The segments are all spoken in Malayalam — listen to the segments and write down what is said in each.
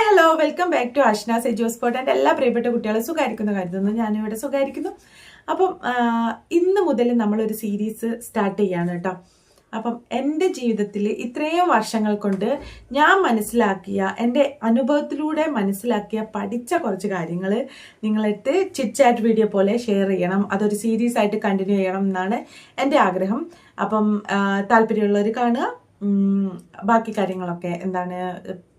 Hi hello welcome back to Ashna Sejo spot എന്റെ എല്ലാ പ്രിയപ്പെട്ട കുട്ടികളും സുഖമായിരിക്കുന്നു കരുതുന്നു. ഞാനിവിടെ സുഖമായിരിക്കുന്നു. അപ്പം ഇന്ന് മുതൽ നമ്മളൊരു സീരീസ് സ്റ്റാർട്ട് ചെയ്യാണ് കേട്ടോ അപ്പം എന്റെ ജീവിതത്തിൽ ഇത്രയും വർഷങ്ങൾ കൊണ്ട് ഞാൻ മനസ്സിലാക്കിയ എന്റെ അനുഭവത്തിലൂടെ മനസ്സിലാക്കിയ പഠിച്ച കുറച്ച് കാര്യങ്ങൾ നിങ്ങളെടുത്ത് ചിറ്റ് ചാറ്റ് വീഡിയോ പോലെ ഷെയർ ചെയ്യണം. അതൊരു സീരീസ് ആയിട്ട് കണ്ടിന്യൂ ചെയ്യണം എന്നാണ് എന്റെ ആഗ്രഹം. അപ്പം താല്പര്യമുള്ളവർ കാണുക. ബാക്കി കാര്യങ്ങളൊക്കെ എന്താണ്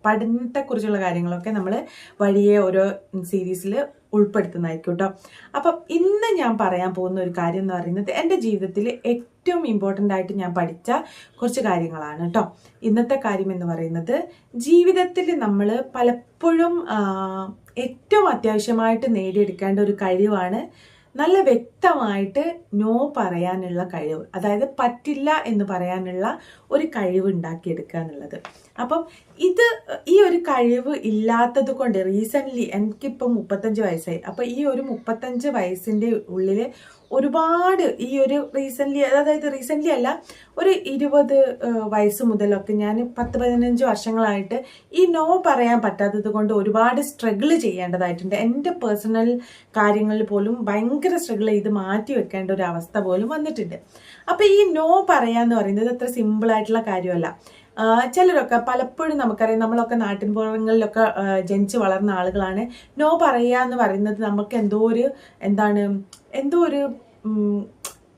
പഠനത്തെക്കുറിച്ചുള്ള കാര്യങ്ങളൊക്കെ നമ്മൾ വഴിയെ ഓരോ സീരീസിൽ ഉൾപ്പെടുത്തുന്നതായിരിക്കും കേട്ടോ അപ്പം ഇന്ന് ഞാൻ പറയാൻ പോകുന്ന ഒരു കാര്യം എന്ന് പറയുന്നത് എന്റെ ജീവിതത്തിൽ ഏറ്റവും ഇമ്പോർട്ടന്റ് ആയിട്ട് ഞാൻ പഠിച്ച കുറച്ച് കാര്യങ്ങളാണ് കേട്ടോ ഇന്നത്തെ കാര്യം എന്ന് പറയുന്നത് ജീവിതത്തിൽ നമ്മൾ പലപ്പോഴും ഏറ്റവും അത്യാവശ്യമായിട്ട് നേടിയെടുക്കേണ്ട ഒരു കഴിവാണ് നല്ല വ്യക്തമായിട്ട് നോ പറയാനുള്ള കഴിവ് അതായത് പറ്റില്ല എന്ന് പറയാനുള്ള ഒരു കഴിവ് ഉണ്ടാക്കിയെടുക്കുക എന്നുള്ളത്. അപ്പം ഇത് ഈ ഒരു കഴിവ് ഇല്ലാത്തത് കൊണ്ട് റീസെന്റ്ലി എനിക്കിപ്പം മുപ്പത്തഞ്ച് വയസ്സായി. അപ്പം ഈ ഒരു മുപ്പത്തഞ്ച് വയസ്സിന്റെ ഉള്ളിൽ ഒരുപാട് ഈ ഒരു റീസെന്റ്ലി അതായത് റീസെന്റ്ലി അല്ല ഒരു ഇരുപത് വയസ്സ് മുതലൊക്കെ ഞാൻ പത്ത് പതിനഞ്ച് വർഷങ്ങളായിട്ട് ഈ നോ പറയാൻ പറ്റാത്തത് കൊണ്ട് ഒരുപാട് സ്ട്രഗിൾ ചെയ്യേണ്ടതായിട്ടുണ്ട്. എന്റെ പേഴ്സണൽ കാര്യങ്ങളിൽ പോലും ഭയങ്കര സ്ട്രഗിൾ ചെയ്ത് മാറ്റി വെക്കേണ്ട ഒരു അവസ്ഥ പോലും വന്നിട്ടുണ്ട്. അപ്പോൾ ഈ നോ പറയാന്ന് പറയുന്നത് അത്ര സിമ്പിൾ ആയിട്ടുള്ള കാര്യമല്ല. ചിലരൊക്കെ പലപ്പോഴും നമുക്കറിയാം നമ്മളൊക്കെ നാട്ടിൻപുറങ്ങളിലൊക്കെ പുറങ്ങളിലൊക്കെ ജനിച്ച് വളർന്ന ആളുകളാണ്. നോ പറയുക എന്ന് പറയുന്നത് നമുക്ക് എന്തോ ഒരു എന്താണ് എന്തോ ഒരു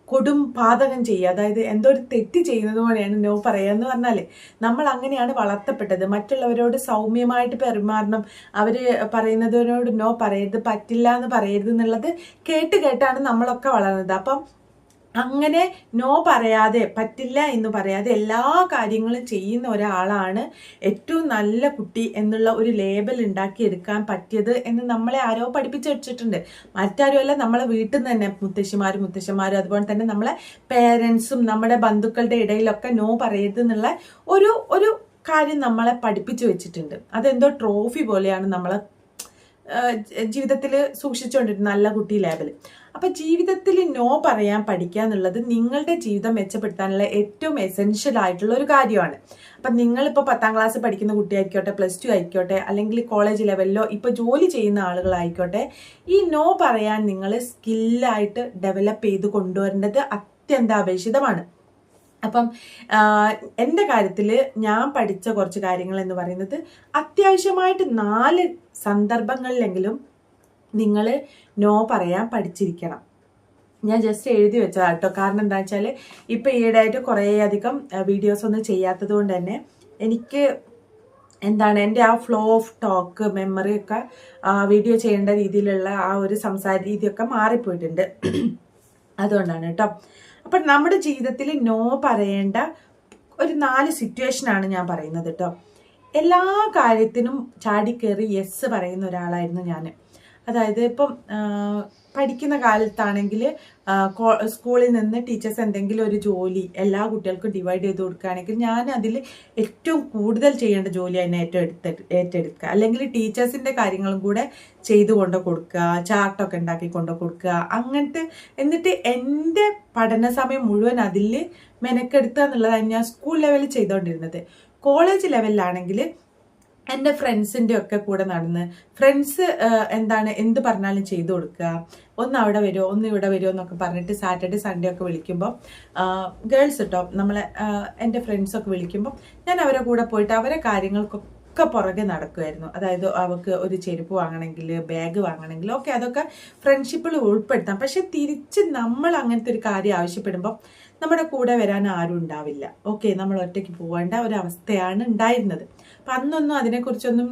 കൊടും പാതകം ചെയ്യുക. അതായത് എന്തോ ഒരു തെറ്റ് ചെയ്യുന്നത് പോലെയാണ് നോ പറയുക എന്ന് പറഞ്ഞാൽ നമ്മൾ അങ്ങനെയാണ് വളർത്തപ്പെട്ടത്. മറ്റുള്ളവരോട് സൗമ്യമായിട്ട് പെരുമാറണം. അവർ പറയുന്നതിനോട് നോ പറയരുത് പറ്റില്ല എന്ന് പറയരുത് എന്നുള്ളത് കേട്ട് കേട്ടാണ് നമ്മളൊക്കെ വളർന്നത്. അപ്പം അങ്ങനെ നോ പറയാതെ പറ്റില്ല എന്ന് പറയാതെ എല്ലാ കാര്യങ്ങളും ചെയ്യുന്ന ഒരാളാണ് ഏറ്റവും നല്ല കുട്ടി എന്നുള്ള ഒരു ലേബൽ ഉണ്ടാക്കിയെടുക്കാൻ പറ്റിയത് എന്ന് നമ്മളെ ആരോ പഠിപ്പിച്ചു വെച്ചിട്ടുണ്ട്. മറ്റാരുമല്ല നമ്മളെ വീട്ടിൽ നിന്ന് തന്നെ മുത്തശ്ശിമാരും മുത്തശ്ശന്മാരും അതുപോലെ തന്നെ നമ്മളെ പേരൻസും നമ്മുടെ ബന്ധുക്കളുടെ ഇടയിലൊക്കെ നോ പറയരുത് എന്നുള്ള ഒരു ഒരു കാര്യം നമ്മളെ പഠിപ്പിച്ചു വെച്ചിട്ടുണ്ട്. അതെന്തോ ട്രോഫി പോലെയാണ് നമ്മളെ ജീവിതത്തിൽ സൂക്ഷിച്ചുകൊണ്ടിരുന്നത് നല്ല കുട്ടി ലേബൽ അപ്പൊ ജീവിതത്തിൽ നോ പറയാൻ പഠിക്കുക എന്നുള്ളത് നിങ്ങളുടെ ജീവിതം മെച്ചപ്പെടുത്താനുള്ള ഏറ്റവും എസെൻഷ്യൽ ആയിട്ടുള്ള ഒരു കാര്യമാണ്. അപ്പൊ നിങ്ങളിപ്പോൾ പത്താം ക്ലാസ് പഠിക്കുന്ന കുട്ടിയായിക്കോട്ടെ പ്ലസ് ടു ആയിക്കോട്ടെ അല്ലെങ്കിൽ കോളേജ് ലെവലിലോ ഇപ്പൊ ജോലി ചെയ്യുന്ന ആളുകളായിക്കോട്ടെ ഈ നോ പറയാൻ നിങ്ങൾ സ്കില്ലായിട്ട് ഡെവലപ്പ് ചെയ്ത് കൊണ്ടുവരേണ്ടത് അത്യന്താപേക്ഷിതമാണ്. അപ്പം എന്റെ കാര്യത്തിൽ ഞാൻ പഠിച്ച കുറച്ച് കാര്യങ്ങൾ എന്ന് പറയുന്നത് അത്യാവശ്യമായിട്ട് നാല് സന്ദർഭങ്ങളിലെങ്കിലും നിങ്ങൾ നോ പറയാൻ പഠിച്ചിരിക്കണം. ഞാൻ ജസ്റ്റ് എഴുതി വെച്ചതാണ് കേട്ടോ കാരണം എന്താ വെച്ചാൽ ഇപ്പം ഈയിടെയായിട്ട് കുറേയധികം വീഡിയോസ് ഒന്നും ചെയ്യാത്തത് കൊണ്ട് തന്നെ എനിക്ക് എന്താണ് എന്റെ ആ ഫ്ലോ ഓഫ് ടോക്ക് മെമ്മറിയൊക്കെ വീഡിയോ ചെയ്യേണ്ട രീതിയിലുള്ള ആ ഒരു സംസാര രീതിയൊക്കെ മാറിപ്പോയിട്ടുണ്ട്. അതുകൊണ്ടാണ് കേട്ടോ അപ്പം നമ്മുടെ ജീവിതത്തിൽ നോ പറയേണ്ട ഒരു നാല് സിറ്റുവേഷനാണ് ഞാൻ പറയുന്നത് കേട്ടോ എല്ലാ കാര്യത്തിനും ചാടിക്കേറി യെസ് പറയുന്ന ഒരാളായിരുന്നു ഞാൻ അതായത് ഇപ്പം പഠിക്കുന്ന കാലത്താണെങ്കിൽ സ്കൂളിൽ നിന്ന് ടീച്ചേഴ്സ് എന്തെങ്കിലും ഒരു ജോലി എല്ലാ കുട്ടികൾക്കും ഡിവൈഡ് ചെയ്ത് കൊടുക്കുകയാണെങ്കിൽ ഞാൻ അതിൽ ഏറ്റവും കൂടുതൽ ചെയ്യേണ്ട ജോലി അതിനെ ഏറ്റവും എടുത്ത് ഏറ്റെടുക്കുക. അല്ലെങ്കിൽ ടീച്ചേഴ്സിന്റെ കാര്യങ്ങളും കൂടെ ചെയ്തു കൊണ്ട് കൊടുക്കുക ചാർട്ടൊക്കെ ഉണ്ടാക്കി കൊണ്ട് കൊടുക്കുക അങ്ങനത്തെ എന്നിട്ട് എന്റെ പഠന സമയം മുഴുവൻ അതിൽ മെനക്കെടുത്തുക എന്നുള്ളതാണ് ഞാൻ സ്കൂൾ ലെവലിൽ ചെയ്തുകൊണ്ടിരുന്നത് കോളേജ് ലെവലിലാണെങ്കിൽ എന്റെ ഫ്രണ്ട്സിന്റെ ഒക്കെ കൂടെ നടന്ന് ഫ്രണ്ട്സ് എന്താണ് എന്ത് പറഞ്ഞാലും ചെയ്തു കൊടുക്കുക. ഒന്ന് അവിടെ വരുമോ ഒന്ന് ഇവിടെ വരുമോ എന്നൊക്കെ പറഞ്ഞിട്ട് സാറ്റർഡേ സൺഡേ ഒക്കെ വിളിക്കുമ്പോൾ ഗേൾസ് കേട്ടോ നമ്മളെ എന്റെ ഫ്രണ്ട്സൊക്കെ വിളിക്കുമ്പോൾ ഞാൻ അവരെ കൂടെ പോയിട്ട് അവരെ കാര്യങ്ങൾക്കൊക്കെ ഒക്കെ പുറകെ നടക്കുമായിരുന്നു അതായത് അവർക്ക് ഒരു ചെരുപ്പ് വാങ്ങണമെങ്കിൽ ബാഗ് വാങ്ങണമെങ്കിൽ ഓക്കെ അതൊക്കെ ഫ്രണ്ട്ഷിപ്പിൽ ഉൾപ്പെടുത്താം. പക്ഷെ തിരിച്ച് നമ്മൾ അങ്ങനത്തെ ഒരു കാര്യം ആവശ്യപ്പെടുമ്പോൾ നമ്മുടെ കൂടെ വരാൻ ആരും ഉണ്ടാവില്ല. ഓക്കെ നമ്മൾ ഒറ്റയ്ക്ക് പോകേണ്ട ഒരവസ്ഥയാണ് ഉണ്ടായിരുന്നത്. അപ്പം അന്നൊന്നും അതിനെക്കുറിച്ചൊന്നും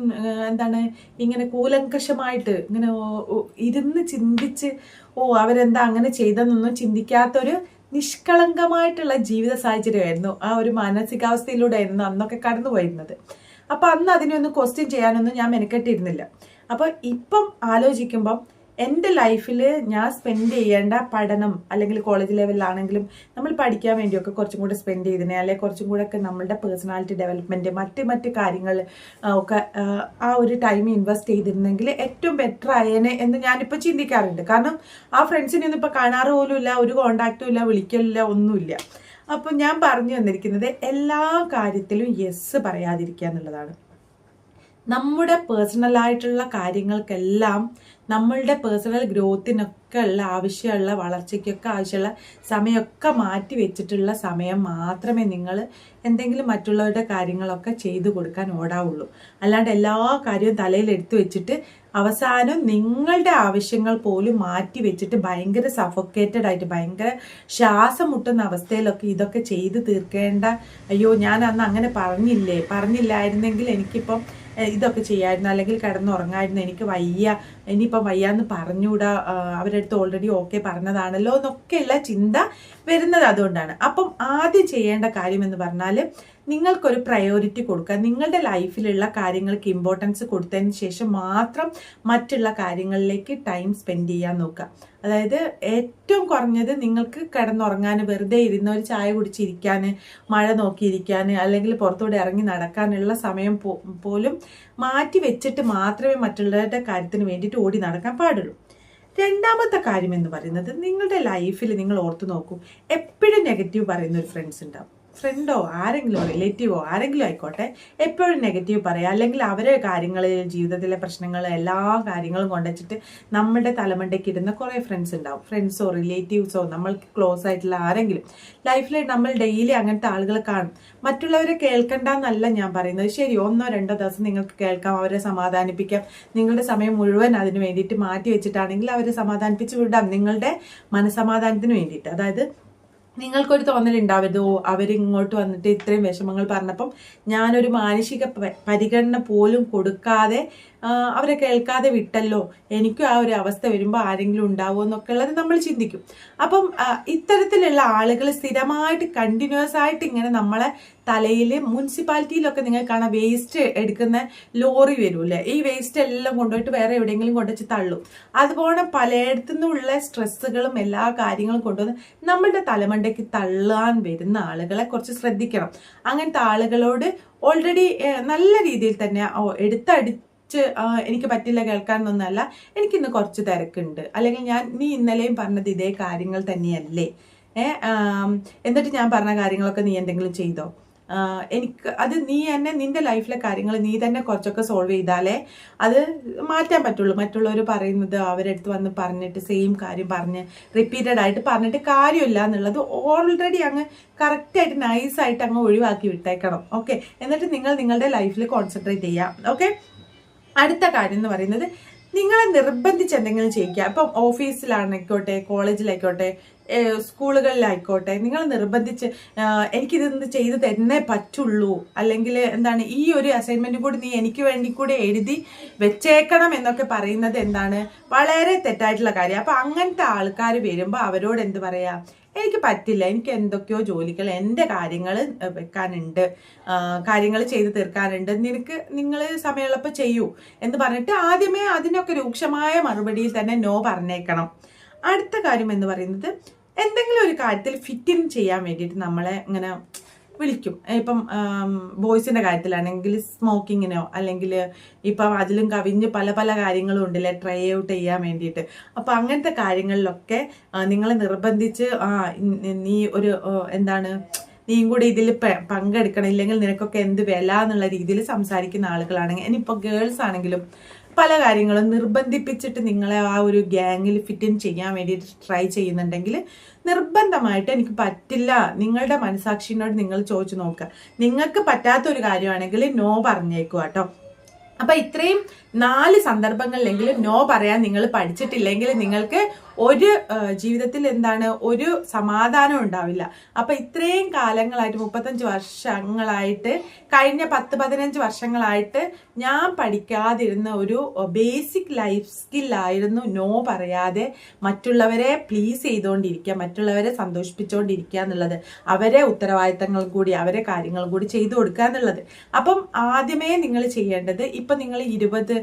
എന്താണ് ഇങ്ങനെ കൂലങ്കഷമായിട്ട് ഇങ്ങനെ ഇരുന്ന് ചിന്തിച്ച് ഓ അവരെന്താ അങ്ങനെ ചെയ്തെന്നൊന്നും ചിന്തിക്കാത്തൊരു നിഷ്കളങ്കമായിട്ടുള്ള ജീവിത സാഹചര്യമായിരുന്നു. ആ ഒരു മാനസികാവസ്ഥയിലൂടെ ആയിരുന്നു അന്നൊക്കെ കടന്നു പോയിരുന്നത്. അപ്പം അന്ന് അതിനെ ഒന്ന് ക്വസ്റ്റ്യൻ ചെയ്യാനൊന്നും ഞാൻ മെനക്കെട്ടിരുന്നില്ല. അപ്പോൾ ഇപ്പം ആലോചിക്കുമ്പം എന്റെ ലൈഫിൽ ഞാൻ സ്പെൻഡ് ചെയ്യേണ്ട പഠനം അല്ലെങ്കിൽ കോളേജ് ലെവലിലാണെങ്കിലും നമ്മൾ പഠിക്കാൻ വേണ്ടിയൊക്കെ കുറച്ചും കൂടെ സ്പെൻഡ് ചെയ്തിനെ അല്ലെങ്കിൽ കുറച്ചും കൂടെ ഒക്കെ നമ്മളുടെ പേഴ്സണാലിറ്റി ഡെവലപ്മെന്റ് മറ്റ് മറ്റ് കാര്യങ്ങൾ ഒക്കെ ആ, ഒരു ടൈം ഇൻവെസ്റ്റ് ചെയ്തിരുന്നെങ്കിൽ ഏറ്റവും ബെറ്റർ ആയേനെ എന്ന് ഞാനിപ്പോൾ ചിന്തിക്കാറുണ്ട്. കാരണം ആ ഫ്രണ്ട്സിനെ ഒന്നും ഇപ്പോൾ കാണാറ് പോലും ഇല്ല ഒരു കോണ്ടാക്റ്റും ഇല്ല വിളിക്കലില്ല ഒന്നുമില്ല അപ്പം ഞാൻ പറഞ്ഞു തന്നിരിക്കുന്നത് എല്ലാ കാര്യത്തിലും യെസ് പറയാതിരിക്കുക എന്നുള്ളതാണ്. നമ്മുടെ പേഴ്സണലായിട്ടുള്ള കാര്യങ്ങൾക്കെല്ലാം നമ്മളുടെ പേഴ്സണൽ ഗ്രോത്തിനൊക്കെ ഉള്ള ആവശ്യമുള്ള വളർച്ചയ്ക്കൊക്കെ ആവശ്യമുള്ള സമയമൊക്കെ മാറ്റി വെച്ചിട്ടുള്ള സമയം മാത്രമേ നിങ്ങൾ എന്തെങ്കിലും മറ്റുള്ളവരുടെ കാര്യങ്ങളൊക്കെ ചെയ്തു കൊടുക്കാൻ ഓടാവുള്ളൂ. അല്ലാണ്ട് എല്ലാ കാര്യവും തലയിൽ എടുത്തു വെച്ചിട്ട് അവസാനം നിങ്ങളുടെ ആവശ്യങ്ങൾ പോലും മാറ്റി വെച്ചിട്ട് ഭയങ്കര സഫോക്കേറ്റഡ് ആയിട്ട് ഭയങ്കര ശ്വാസം മുട്ടുന്ന അവസ്ഥയിലൊക്കെ ഇതൊക്കെ ചെയ്തു തീർക്കേണ്ട. അയ്യോ ഞാൻ അന്ന് അങ്ങനെ പറഞ്ഞില്ലേ? പറഞ്ഞില്ലായിരുന്നെങ്കിൽ എനിക്കിപ്പം ഇതൊക്കെ ചെയ്യായിരുന്നു. അല്ലെങ്കിൽ കിടന്നുറങ്ങായിരുന്നു. എനിക്ക് വയ്യ. ഇനിയിപ്പം വയ്യാന്ന് പറഞ്ഞുകൂടാ. അവരടുത്ത് ഓൾറെഡി ഓക്കെ പറഞ്ഞതാണല്ലോ എന്നൊക്കെയുള്ള ചിന്ത വരുന്നത് അതുകൊണ്ടാണ്. അപ്പം ആദ്യം ചെയ്യേണ്ട കാര്യം എന്ന് പറഞ്ഞാൽ നിങ്ങൾക്കൊരു പ്രയോറിറ്റി കൊടുക്കുക. നിങ്ങളുടെ ലൈഫിലുള്ള കാര്യങ്ങൾക്ക് ഇമ്പോർട്ടൻസ് കൊടുത്തതിന് ശേഷം മാത്രം മറ്റുള്ള കാര്യങ്ങളിലേക്ക് ടൈം സ്പെൻഡ് ചെയ്യാൻ നോക്കുക. അതായത് ഏറ്റവും കുറഞ്ഞത് നിങ്ങൾക്ക് കിടന്നുറങ്ങാൻ വെറുതെ ഇരുന്ന് ഒരു ചായ കുടിച്ചിരിക്കാൻ മഴ നോക്കിയിരിക്കാൻ അല്ലെങ്കിൽ പുറത്തൂടെ ഇറങ്ങി നടക്കാനുള്ള സമയം പോലും മാറ്റി വെച്ചിട്ട് മാത്രമേ മറ്റുള്ളവരുടെ കാര്യത്തിന് വേണ്ടിയിട്ട് ഓടി നടക്കാൻ പാടുള്ളൂ. രണ്ടാമത്തെ കാര്യം എന്ന് പറയുന്നത് നിങ്ങളുടെ ലൈഫിൽ നിങ്ങൾ ഓർത്തു നോക്കൂ. എപ്പോഴും നെഗറ്റീവ് പറയുന്ന ഒരു ഫ്രണ്ട്സ് ഉണ്ടാവും. ഫ്രണ്ടോ ആരെങ്കിലും റിലേറ്റീവോ ആരെങ്കിലും ആയിക്കോട്ടെ എപ്പോഴും നെഗറ്റീവ് പറയാം. അല്ലെങ്കിൽ അവരെ കാര്യങ്ങളിൽ ജീവിതത്തിലെ പ്രശ്നങ്ങൾ എല്ലാ കാര്യങ്ങളും കൊണ്ടുവച്ചിട്ട് നമ്മുടെ തലമണ്ടയ്ക്ക് ഇടുന്ന കുറേ ഫ്രണ്ട്സ് ഉണ്ടാവും. ഫ്രണ്ട്സോ റിലേറ്റീവ്സോ നമ്മൾക്ക് ക്ലോസ് ആയിട്ടുള്ള ആരെങ്കിലും. ലൈഫിൽ നമ്മൾ ഡെയിലി അങ്ങനത്തെ ആളുകൾ കാണും. മറ്റുള്ളവരെ കേൾക്കണ്ടെന്നല്ല ഞാൻ പറയുന്നത്. ശരി ഒന്നോ രണ്ടോ ദിവസം നിങ്ങൾക്ക് കേൾക്കാം അവരെ സമാധാനിപ്പിക്കാം. നിങ്ങളുടെ സമയം മുഴുവൻ അതിന് വേണ്ടിയിട്ട് മാറ്റി വെച്ചിട്ടാണെങ്കിൽ അവരെ സമാധാനിപ്പിച്ച് വിടാം. നിങ്ങളുടെ മനസമാധാനത്തിന് വേണ്ടിയിട്ട്. അതായത് നിങ്ങൾക്കൊരു തോന്നലുണ്ടാവരുത് ഓ അവരിങ്ങോട്ട് വന്നിട്ട് ഇത്രയും വിഷമങ്ങൾ പറഞ്ഞപ്പം ഞാനൊരു മാനുഷിക പരിഗണന പോലും കൊടുക്കാതെ അവരെ കേൾക്കാതെ വിട്ടല്ലോ. എനിക്കും ആ ഒരു അവസ്ഥ വരുമ്പോൾ ആരെങ്കിലും ഉണ്ടാവുമോ എന്നൊക്കെ ഉള്ളത് നമ്മൾ ചിന്തിക്കും. അപ്പം ഇത്തരത്തിലുള്ള ആളുകൾ സ്ഥിരമായിട്ട് കണ്ടിന്യൂസ് ആയിട്ട് ഇങ്ങനെ നമ്മളെ തലയിൽ മുനിസിപ്പാലിറ്റിയിലൊക്കെ നിങ്ങൾ കാണാം വേസ്റ്റ് എടുക്കുന്ന ലോറി വരൂല്ലേ? ഈ വേസ്റ്റ് എല്ലാം കൊണ്ടുപോയിട്ട് വേറെ എവിടെയെങ്കിലും കൊണ്ടുവച്ച് തള്ളും. അതുപോലെ പലയിടത്തു നിന്നുള്ള സ്ട്രെസ്സുകളും എല്ലാ കാര്യങ്ങളും കൊണ്ടുവന്ന് നമ്മളുടെ തലമണ്ടയ്ക്ക് തള്ളാൻ വരുന്ന ആളുകളെ കുറച്ച് ശ്രദ്ധിക്കണം. അങ്ങനത്തെ ആളുകളോട് ഓൾറെഡി നല്ല രീതിയിൽ തന്നെ എടുത്തടി എനിക്ക് പറ്റില്ല കേൾക്കാനൊന്നല്ല. എനിക്കിന്ന് കുറച്ച് തിരക്കുണ്ട്. അല്ലെങ്കിൽ ഞാൻ നീ ഇന്നലെയും പറഞ്ഞത് ഇതേ കാര്യങ്ങൾ തന്നെയല്ലേ? എന്നിട്ട് ഞാൻ പറഞ്ഞ കാര്യങ്ങളൊക്കെ നീ എന്തെങ്കിലും ചെയ്തോ? എനിക്ക് അത് നീ തന്നെ നിന്റെ ലൈഫിലെ കാര്യങ്ങൾ നീ തന്നെ കുറച്ചൊക്കെ സോൾവ് ചെയ്താലേ അത് മാറ്റാൻ പറ്റുള്ളൂ. മറ്റുള്ളവർ പറയുന്നത് അവരെടുത്ത് വന്ന് പറഞ്ഞിട്ട് സെയിം കാര്യം പറഞ്ഞ് റിപ്പീറ്റഡ് ആയിട്ട് പറഞ്ഞിട്ട് കാര്യമില്ല എന്നുള്ളത് ഓൾറെഡി അങ്ങ് കറക്റ്റായിട്ട് നൈസായിട്ട് അങ്ങ് ഒഴിവാക്കി വിട്ടേക്കണം. ഓക്കെ എന്നിട്ട് നിങ്ങൾ നിങ്ങളുടെ ലൈഫിൽ കോൺസെൻട്രേറ്റ് ചെയ്യാം. ഓക്കെ അടുത്ത കാര്യം എന്ന് പറയുന്നത് നിങ്ങളെ നിർബന്ധിച്ച് എന്തെങ്കിലും ചെയ്യിക്കുക. ഇപ്പം ഓഫീസിലാണെക്കോട്ടെ കോളേജിലായിക്കോട്ടെ സ്കൂളുകളിലായിക്കോട്ടെ നിങ്ങൾ നിർബന്ധിച്ച് എനിക്കിതൊന്ന് ചെയ്ത് തന്നേ പറ്റുള്ളൂ. അല്ലെങ്കിൽ എന്താണ് ഈ ഒരു അസൈൻമെന്റ് കൂടി നീ എനിക്ക് വേണ്ടി കൂടി എഴുതി വെച്ചേക്കണം എന്നൊക്കെ പറയുന്നത് എന്താണ് വളരെ തെറ്റായിട്ടുള്ള കാര്യം. അപ്പം അങ്ങനത്തെ ആൾക്കാർ വരുമ്പോൾ അവരോട് എന്ത് പറയാ? എനിക്ക് പറ്റില്ല. എനിക്ക് എന്തൊക്കെയോ ജോലികൾ എന്റെ കാര്യങ്ങൾ വെക്കാനുണ്ട്. കാര്യങ്ങൾ ചെയ്ത് തീർക്കാനുണ്ട്. നിനക്ക് നിങ്ങൾ സമയമുള്ളപ്പോൾ ചെയ്യൂ എന്ന് പറഞ്ഞിട്ട് ആദ്യമേ അതിനൊക്കെ രൂക്ഷമായ മറുപടിയിൽ തന്നെ നോ പറഞ്ഞേക്കണം. അടുത്ത കാര്യം എന്ന് പറയുന്നത് എന്തെങ്കിലും ഒരു കാര്യത്തിൽ ഫിറ്റിൻ ചെയ്യാൻ വേണ്ടിയിട്ട് നമ്മളെ ഇങ്ങനെ വിളിക്കും. ഇപ്പം ബോയ്സിന്റെ കാര്യത്തിലാണെങ്കിൽ സ്മോക്കിങ്ങിനോ അല്ലെങ്കിൽ ഇപ്പം അതിലും കവിഞ്ഞ് പല പല കാര്യങ്ങളും ഉണ്ടല്ലേ ട്രൈ ഔട്ട് ചെയ്യാൻ വേണ്ടിയിട്ട്. അപ്പം അങ്ങനത്തെ കാര്യങ്ങളിലൊക്കെ നിങ്ങളെ നിർബന്ധിച്ച് നീ ഒരു എന്താണ് നീയും കൂടി ഇതിൽ പങ്കെടുക്കണം ഇല്ലെങ്കിൽ നിനക്കൊക്കെ എന്ത് വില എന്നുള്ള രീതിയിൽ സംസാരിക്കുന്ന ആളുകളാണെങ്കിൽ ഇനിയിപ്പോൾ ഗേൾസ് ആണെങ്കിലും പല കാര്യങ്ങളും നിർബന്ധിപ്പിച്ചിട്ട് നിങ്ങളെ ആ ഒരു ഗ്യാങ്ങിൽ ഫിറ്റ് ഇൻ ചെയ്യാൻ വേണ്ടിയിട്ട് ട്രൈ ചെയ്യുന്നുണ്ടെങ്കിൽ നിർബന്ധമായിട്ട് എനിക്ക് പറ്റില്ല. നിങ്ങളുടെ മനസാക്ഷിനോട് നിങ്ങൾ ചോദിച്ചു നോക്കുക. നിങ്ങൾക്ക് പറ്റാത്ത ഒരു കാര്യമാണെങ്കിൽ നോ പറഞ്ഞേക്കുക കേട്ടോ. അപ്പൊ ഇത്രയും നാല് സന്ദർഭങ്ങളിലെങ്കിലും നോ പറയാൻ നിങ്ങൾ പഠിച്ചിട്ടില്ലെങ്കിൽ നിങ്ങൾക്ക് ഒരു ജീവിതത്തിൽ എന്താണ് ഒരു സമാധാനം ഉണ്ടാവില്ല. അപ്പം ഇത്രയും കാലങ്ങളായിട്ട് മുപ്പത്തഞ്ച് വർഷങ്ങളായിട്ട് കഴിഞ്ഞ പത്ത് പതിനഞ്ച് വർഷങ്ങളായിട്ട് ഞാൻ പഠിക്കാതിരുന്ന ഒരു ബേസിക് ലൈഫ് സ്കില്ലായിരുന്നു നോ പറയാതെ മറ്റുള്ളവരെ പ്ലീസ് ചെയ്തുകൊണ്ടിരിക്കുക മറ്റുള്ളവരെ സന്തോഷിപ്പിച്ചുകൊണ്ടിരിക്കുക എന്നുള്ളത്. അവരെ ഉത്തരവാദിത്തങ്ങൾ കൂടി അവരെ കാര്യങ്ങൾ കൂടി ചെയ്തു കൊടുക്കുക എന്നുള്ളത്. അപ്പം ആദ്യമേ നിങ്ങൾ ചെയ്യേണ്ടത് ഇപ്പം നിങ്ങൾ ഇരുപത്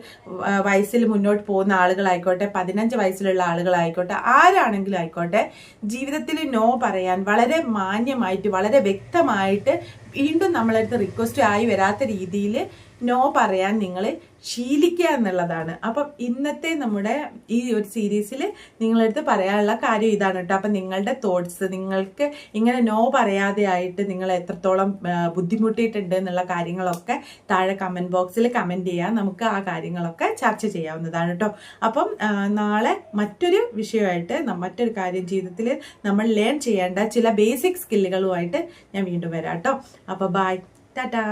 വയസ്സിൽ മുന്നോട്ട് പോകുന്ന ആളുകളായിക്കോട്ടെ പതിനഞ്ച് വയസ്സിലുള്ള ആളുകളായിക്കോട്ടെ ആരാണെങ്കിലും ആയിക്കോട്ടെ ജീവിതത്തിൽ നോ പറയാൻ വളരെ മാന്യമായിട്ട് വളരെ വ്യക്തമായിട്ട് വീണ്ടും നമ്മളടുത്ത് റിക്വസ്റ്റ് ആയി വരാത്ത രീതിയിൽ നോ പറയാൻ നിങ്ങൾ ശീലിക്കുക എന്നുള്ളതാണ്. അപ്പം ഇന്നത്തെ നമ്മുടെ ഈ ഒരു സീരീസിൽ നിങ്ങളടുത്ത് പറയാനുള്ള കാര്യം ഇതാണ് കേട്ടോ. അപ്പം നിങ്ങളുടെ തോട്ട്സ് നിങ്ങൾക്ക് ഇങ്ങനെ നോ പറയാതെ ആയിട്ട് നിങ്ങൾ എത്രത്തോളം ബുദ്ധിമുട്ടിയിട്ടുണ്ട് എന്നുള്ള കാര്യങ്ങളൊക്കെ താഴെ കമന്റ് ബോക്സിൽ കമന്റ് ചെയ്യാം. നമുക്ക് ആ കാര്യങ്ങളൊക്കെ ചർച്ച ചെയ്യാവുന്നതാണ് കേട്ടോ. അപ്പം നാളെ മറ്റൊരു വിഷയമായിട്ട് മറ്റൊരു കാര്യം ജീവിതത്തിൽ നമ്മൾ ലേൺ ചെയ്യേണ്ട ചില ബേസിക് സ്കില്ലുകളുമായിട്ട് ഞാൻ വീണ്ടും വരാം കേട്ടോ. അപ്പോൾ ബൈ ടാറ്റാ.